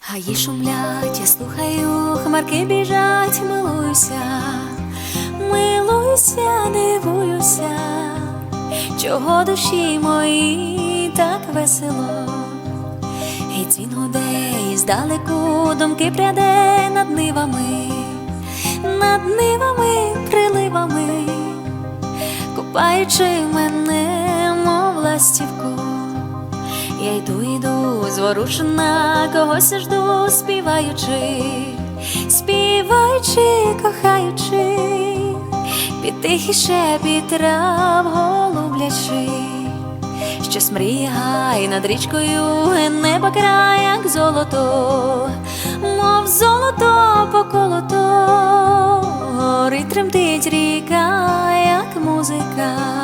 Гаї шумлять, я слухаю, хмарки біжать, милуюся, милуюся, дивуюся, чого душі мої так весело. Гей, дзвін гуде, і здалеку думки пряде над нивами, над нивами, приливами, купаючи мене, мов ластівку. Я йду, йду, зворушена, когось жду, співаючи, співаючи, кохаючи, під тихий шепіт трав голублячи, щось мріє гай над річкою, небо край, як золото, мов золото поколото, горить тремтить ріка, як музика.